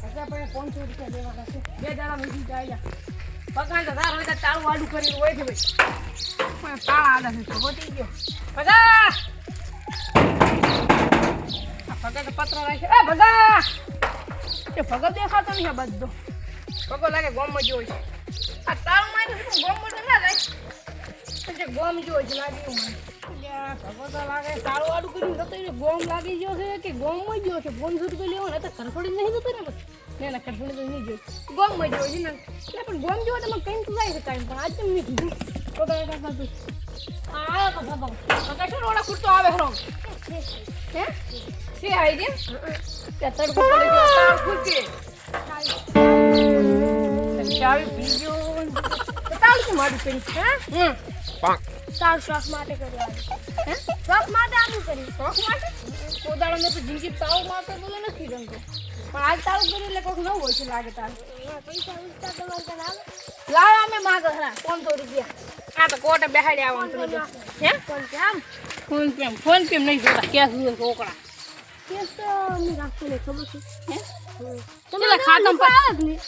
પાસે પાંચસો રૂપિયા દેવાના છે. બે દાડા મીઠી જાય પગાર તો તાર હોય તારું કરીને હોય છે ભાઈ. પણ તાળ આડા છે તો ગયો. ભગા! ભગા તો પત્ર રાખે એ ભગા! એ ભગત દેખાતો નહીં બધો. ભગો લાગે ગોમમાં જ હોય આ તાળું મારી તો ના જે ગોમ જો જ લાગે મને ગોમ લાગી ગયો છે કે ગોમમાં જ ગયો છે? પાંચસો રૂપિયા લેવો ને તો ખરખોડી નહીં જતો ને ના ના ખરખોડી તો નહીં જોઈ ગોમમાં જ હોય છે ને. પણ ગોમ જેવો તમે કંઈ તો જાય છે કાંઈ. પણ આજ તો મેં કીધું. તો હે? ગયા? ગયો. તારું શોખ માટે કર્યું હે? શોખ માટે આવું કર્યું? શોખ માટે? પોતાનો મેં તો જિંદગી તાવ માટે બોલે નથી ગમતો પણ આજ તાવ કર્યું એટલે કોઈક નવું હોય છે લાગે તાર. પૈસા ઉચતા તમારે લાવ અમે માગો હરા પાંચસો રૂપિયા. આ તો કોટે બેહાડી આવવાનું તમે હે? પણ કેમ ફોન કેમ ફોન કેમ નહીં જોતા. કેસ જોઈએ છોકરા કેસ તો અમે રાખતું નહીં ખબર છે? હે? પેલા ખાતામાં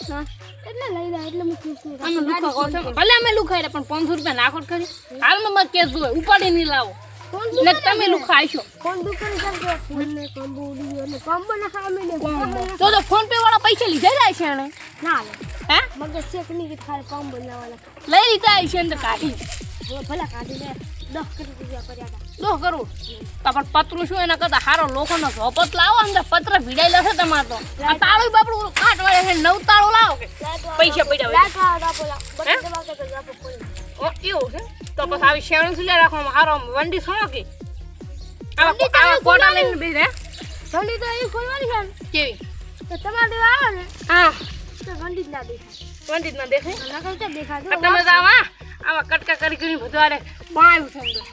હા. એટલે લઈ લે એટલે મેં છું અમે. લુખા કહો છો ભલે અમે લુખાઈ પણ પાંચસો રૂપિયા નાખો કરી હાલમાં મારે કેસ ઉપાડી નહીં લાવો. ને તમે ખાઈશો ફોન દુકાન ચાલતો ફોન ને કોમ્બો ઉડી અને કોમ્બો ના સામે ને તો તો ફોન પે વાળા પૈસા લીધા જાય છે એને. ના હે? મગજ શેકની કે ખાલી કોમ્બો લેવાના લઈ લીધા છે અંદર કાઢી. ભલા કાઢી લે દસ કરી રૂપિયા કર્યા હતા. કરું? પણ પતરું શું એના કરતા? હારો લોકોનો ઝોપત લાવો અંદર પત્ર ભીડાઈ લેશે તમારે તો. આ તાળું બાપડું કાટ વળે છે નવ તાળું લાવો કે. પૈસા પડ્યા લાખ ઓ, એવું છે? તો પછી આવી શેવણ સુલે રાખવામાં હારો વંડી શું કે આવા આવા કોટા. લઈને બેસે ઠંડી તો એ ખોલવાની છે. કેવી? તો તમારે આવે ને? હા. તો ઠંડી જ ના દેખાય. વંડી જ ના દેખે નકર તો દેખાય? તમે તો આમાં આમાં કટકા કરી કરી છે અંદર.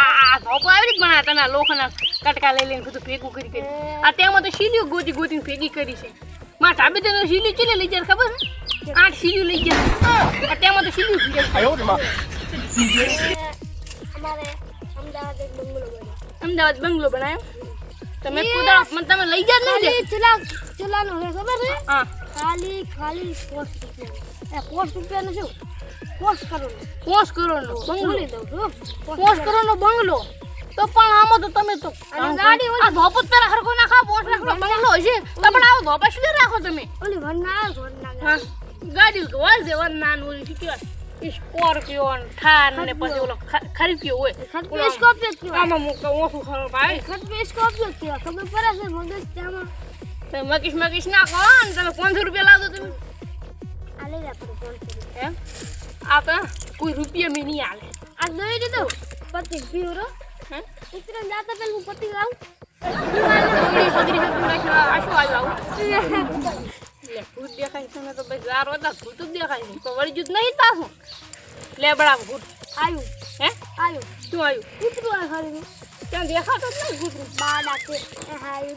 આ આ ધોપો આવી પણ આ તને લોખના કટકા લઈ લઈને બધું ભેગું કરી કરી. આ તેમાં તો સીલીઓ ગોતી ગોતીને ભેગી કરી છે. મારા ઢાબે તો સીલી ચીલી લઈ જાય ખબર છે આઠ સીલીઓ લઈ જાય. આ તેમાં તો સીલીઓ જાય અમારે અમદાવાદ બંગલો બનાવ્યો તમે કુદાળ મને તમે લઈ જ નહીં ચલા ચલાનો હે ખબર છે? હા. ખાલી ખાલી પોસ્ટ રૂપિયા એ રૂપિયા રૂપિયાનું શું? પોસ્ટ કરવાનું પોસ કરોડનો બંગલો. લઈ દઉં છું પોસ કરોડનો. બંગલો. તો પણ આમાં તો તમે તો ગાડી આ ધોપત પર હરખો ના ખાવ પોસ લાખનો બંગલો છે તો પણ આવો ધોપા શું રાખો તમે? ઓલી વરના વરના ગાડી વન નાનું ઓલી શું કહેવાય? સ્કોર્પિયો થાર ને પછી ઓલો ખરીદ્યો હોય સ્કોપ્યો જ કહેવાય આમાં મૂકે ઓછું ખરો ભાઈ સ્કોપ્યો જ કહેવાય ખબર પડે છે મગજ તમે મકીશ મકીશ ના કહો ને તમે પાંચસો રૂપિયા લાવો તમે આ લઈ લે આપણે કરી એમ આ તો કોઈ રૂપિયા મેં નહીં આલે આ દઈ દીધું પતિ પીવરો હે ઉતરે જાતા પેલા હું પતિ લાવું પગડી પગડી હતું નાખ્યું, આ શું આવું દેખાય છે તો ભાઈ ગારો હતા ભૂત જ દેખાય છે. તો વળી જૂત નહીં પાછું. લેબડા ભૂત આવ્યું હે? આવ્યું શું આવ્યું કૂતરું આ ખાલી ત્યાં દેખાતો જ નહીં કૂતરું. બાડા છે. આવ્યું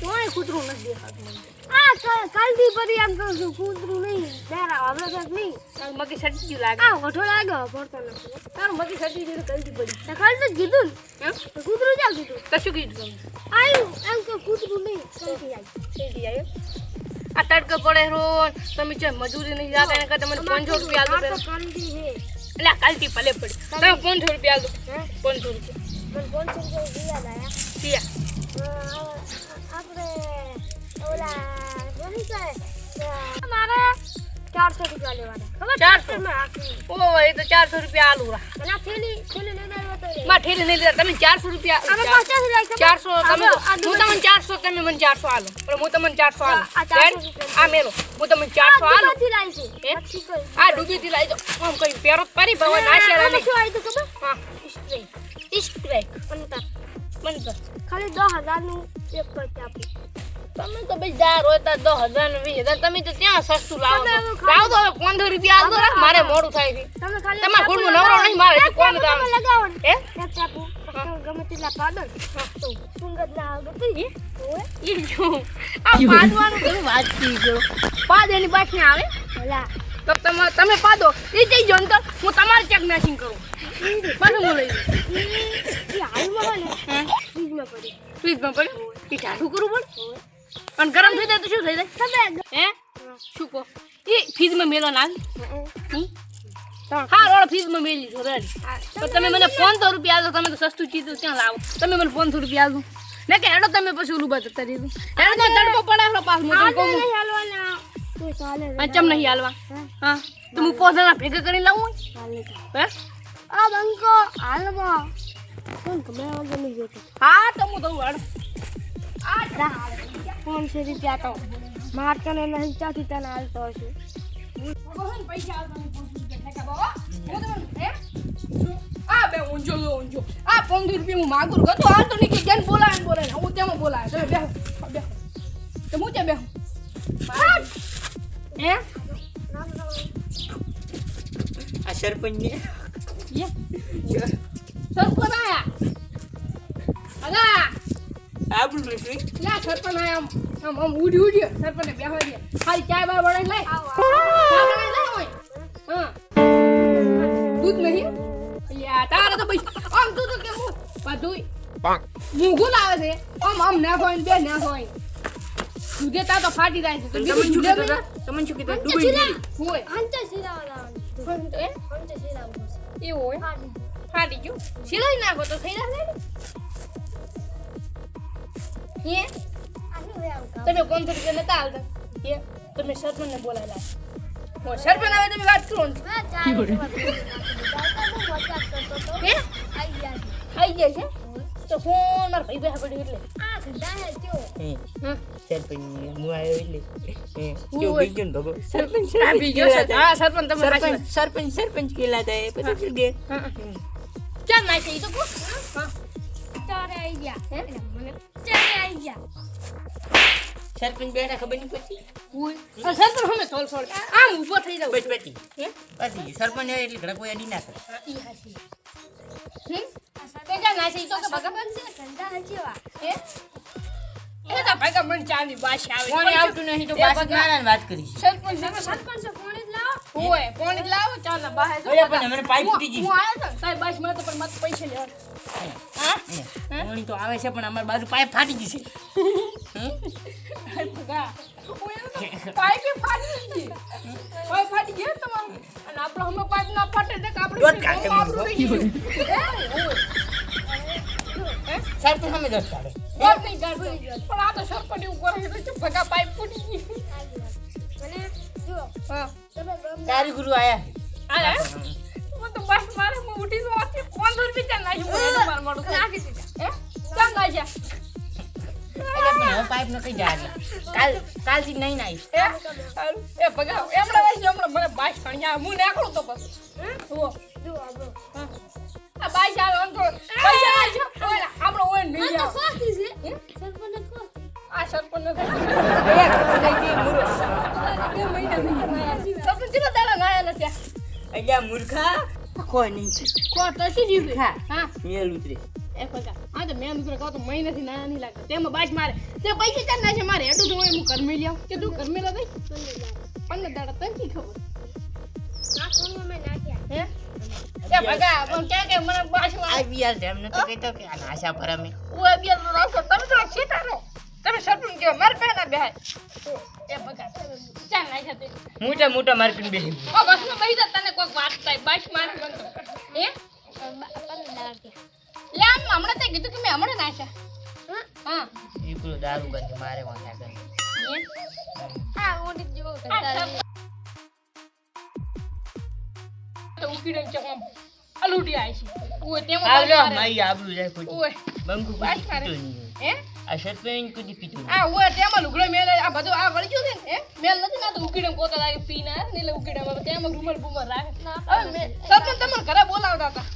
તોય કૂતરું નથી દેખાતું આ કાલ- કાલથી ફરી એમ કહું છું. કૂતરું નહીં. ડેરા હવે તો નહીં? તારું મગી સટી ગયું લાગે. આ વઠો લાગ્યો પડતો નથી તારું મગી સટી ગયું તો પડી. કાલ તો કીધું ને કૂતરું ચાલ કીધું? કશું કીધું આવ્યું એમ કે કૂતરું નહીં. કાલથી આવી શેરડી આવ્યો તડકો પડે રોજ. તમે છે મજૂરી નહીં જાતા એના કરતા મને પાંચસો રૂપિયા આલો પેલા. એટલે કાલથી ભલે પડે. તમે પાંચસો રૂપિયા આલો. પાંચસો રૂપિયા મારે ચારસો રૂપિયા લેવાના. ખબર? ચારસો? ઓ એ તો ચારસો રૂપિયા આલુ રા. થેલી થેલી લઈને આવ્યો તો માં ઠેલી નહીં લીધા. તમે ચારસો રૂપિયા આમાં પચાસ લાખ ચારસો તમે હું તમને ચારસો તમે મને ચારસો આલો. પણ હું તમને ચારસો આલો. આ? રૂપિયા. મેલો. હું તમને ચારસો આલો. લાવી. આ ડૂબી થી લાવી દો આમ કઈ પેરો પરી ભવન આશા આમાં નહીં શું આવ્યું હતું ખબર? હા. સ્પ્રે. સ્પ્રે અંતર. મંત્ર ખાલી દસ હજારનું એક પછી આપ્યું. તમે તો ભાઈ ચાર હોય તો દસ હજાર ને વીસ હજાર તમે તો ત્યાં સસ્તું લાવો લાવો તો હવે પંદર રૂપિયા આવતો રાખ મારે મોડું થાય છે. તમારે એક નવરો નહીં મારે કોણ લગાવો હે? ગમે તેટલા પાડો ને. તો સુંગધ ના આવે તો. જો. આ પાડવાનું કેવું વાત થઈ ગયો. પાદ એની આવે. ઓલા. તો તમે તમે પાદો એ જઈ જો તો હું તમારે ચેક મેચિંગ કરું. પાછું હું લઈ ઈ હાલમાં ને, ફ્રીજમાં પડી. ફ્રીજમાં પડ્યું? એ ટાઢું કરવું પડે? અને ગરમ થઈ જાય તો શું થઈ જાય? હે? શું કહો? એ ફ્રીજમાં મેલો ના? હા રોડ ફ્રીજમાં મેલી છો રેડી. તમે મને પાંચસો રૂપિયા આલો તમે તો સસ્તું ચીજ ત્યાં લાવો? તમે મને પાંચસો રૂપિયા આલો ને કે હેડો તમે પછી ઓલું બધું કરી દઉં હેડો તો તડકો પાસ ચાલે નહીં હાલવા? હા. તો હું પોતાના ભેગા કરીને લાવું હે? આ બંકો હાલવા. નહીં હા તો હું દઉં હેડો. પાંચસો રૂપિયા તો માર તને નહીં ત્યાંથી તને હાલતો હશે. પૈસા આલો તમે પાંચસો રૂપિયા ઠેકા બાબા હું તમને હે આ બે ઊંઝો લો ઊંઝો. આ પંદર રૂપિયા હું માગું છું. તો નહીં કે જેને બોલાવે ને હું તેમાં બોલાવે. તમે બેહો. બેહો. તો હું ત્યાં બેહું? હે? આ સરપંચ સરપંચ આયા? આપણું નથી ના સરપંચ આમ આમ આમ ઉડી ઉડી સરપંચ બેહવા દે. ખાલી ચાય બાર બનાવી લઈ ચા બનાવી લઈ હોય. હા. દૂધ નહીં? યા તારે તો ભાઈ આમ તું તો કે હું બધું મૂંગું લાવે છે. આમ આમ ના હોય બે ના હોય. દૂધે તા તો ફાટી જાય છે. તો તમને બીજું શું કીધું નહીં. શું કીધું ડૂબી ગઈ હોય. હંચે? સિલાવા લાવવાનું એવું હોય? ફાટી ગયું. સિલાઈ નાખો તો થઈ જશે ને એ તમે કોણ રૂપિયા નતા આવતા એ તમે સરપંચને બોલાયેલા હું સરપંચ આવે તમે વાત કરો ને આઈ ગયા છે. જાય તો ફોન મારા ભાઈ પાસે પડ્યો એટલે સરપંચ સરપંચ કેલા હે પછી ક્યાં નાખે તો કહો હા ગયા હે મને ચારે આઈ ગયા સરપંચ બેઠા ખબર નહીં પડતી હોય સરપંચ અમે થોડ થોડ આમ ઊભો થઈ જાવ બસ પછી હે પછી સરપંચ એટલે ઘણા કોઈ અડી ના કરે ઈ હાચી. હમ તે ક્યાં નાખે તો કે ભગા બનશે ગંદા હે હે એ તો ભગા ચાની બાશ આવે કોને આવતું નહીં તો એ મારા વાત કરી સરપંચ સરપંચ સરપંચ ફોન જ લાવો હોય પાણી લાવો ચા બહાર અરે પણ મને પાઇપ હું- ગઈ. હું આવ્યો તો? સાહેબ બાશ તો પણ મારે પૈસા લેવા. હા? પાણી તો આવે છે પણ અમારી બાજુ પાઇપ ફાટી ગઈ છે. તો પાઇપે ફાટી ગઈ. પાઇપ ફાટી ગયો તમારું? અને આપણો હમણાં પાઇપ ના ફાટે તો આપણે આપણું રહી ગયું. હે? હોય. સામે દસ કાઢે? પણ આ તો સરપટી એવું કરે ભગા પાઇપ ફૂટી ગઈ. હા. તારી ગુરુ આયા. અરે હે? હું તો બસ મારે હું ઉઠી તો આથી પાંચસો રૂપિયા ચાલ મને તો મારું મોઢું. નાખી દીધા. હે? ચાલ નાખ્યા? અરે પણ હવે પાઇપ ન કઈ જાય કાલ કાલથી નહીં નાઈશ એ પગા એમણે નાખ્યું હમણાં મને બાઈસ ખાણી આ હું નાખું તો પછી. કોઈ નહીં તો શું જીવ્યું? હા. હા. ઉતરે. એ કોકા આ. તો મેં મિત્રો કહો તો મહિનાથી નાના નહીં લાગતા તેમાં બાજ મારે. તે પૈસા ના છે મારે. એટલું તો હું કરમી લ્યો કે તું કરમી લા દઈ પંદર દાડા તને કી ખબર? આ ફોનમાં મેં નાખ્યા હે? કે ભગા પણ કે કે મને બાઈસ આ બિયાર છે એમ નથી કહેતો કે આ નાશા ભરમે ઓ ઓય બે નો રાખો તમે તો છેટા રહો તમે સરપંચ કે મારે પહેલા બેહાય. મોટા મોટા માર્કેટ બેસી ઓ બસ જા તને કોક વાત થાય. બાઈસ મારે હે? લે આમ હમણાં તે કીધું કે મેં હમણાં નાખ્યા હા. એકલો દારૂ ગંજ મારે વાંધા કરે હે? ઓડી જો તો ઉકીડે ચકમ અલુડી આવી છે ઓય તેમાં હાલો મારી આબરૂ જાય ખોટી. ઓય બંકુ. પીતો નહીં. હે? આ સરપંચ કુદી પીતો આ ઓય તેમાં લુગડો મેલ આ બધું આ વળી ગયું છે ને હે મેલ નથી ના તો ઉકીડે કોતા લાગે પીને ને એટલે ઉકીડે તેમાં રૂમર બુમર રાખે હવે મેં સરપંચ તમને ઘરે બોલાવતા હતા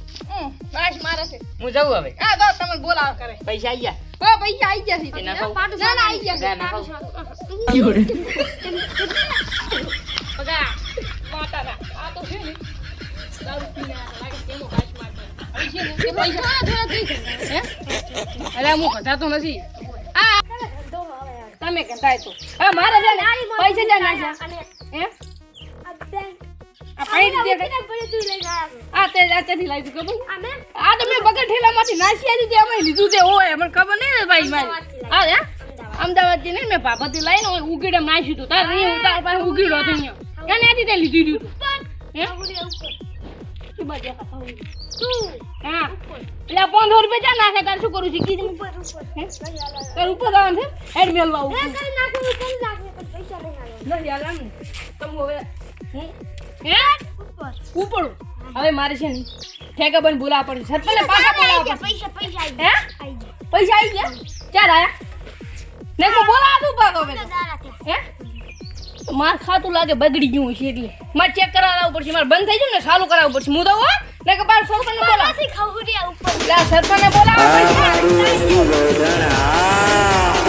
બાઈસ મારે છે હું જાઉં હવે આ તો તમને બોલાવ કરે પૈસા આયા હો પૈસા આવી ગયા છે ના ખાવ. ના ના આવી ગયા છે. બગા માતા ના આ તો છે ને દારૂ પીને લાગે તેમાં મારતા હે અરે હું કઢાતો નથી તમે કહેતા તો. હા મારે છે ને પૈસા જ નાખ્યા અને હે? અમદાવાદ લઈને મેં? અમે ખબર નહીં ભાઈ મારી. હા હે? અમદાવાદથી મેં ભાભાથી લઈને ઓય ઉગીડે નાખ્યું હતું. તાર ઉગીડો હતો લીધી લીધું એટલે પંદર રૂપિયા ચા નાખે? તાર શું કરું શીખી દઉં ઉપર ઉપર. હે? નહીં હાલે. તાર ઉપર જવાનું છે? હેડ મેલવા એ ઉપર કરી નાખે હું કરી નાખે પણ પૈસા નથી હાલ ને તમે હવે હું? હે? ઉપડું હવે મારે છે ને ઠેકા બોલાવવા પડશે સરપંચને પાછા બોલાવવા પૈસા પૈસા આવી ગયા. પૈસા આવી ગયા? ચાર આયા. ને હું. બોલાવા દઉં પાછો હવે તો. થયા. હે? માર ખાતું લાગે બગડી ગયું છે એટલે. મારે ચેક કરાવવું પડશે. મારે બંધ થઈ ગયું ને ચાલુ કરાવવું પડશે. હું દઉં હો ને કે બાર સરપંચને બોલાવ નથી ખવડી ઉપર આ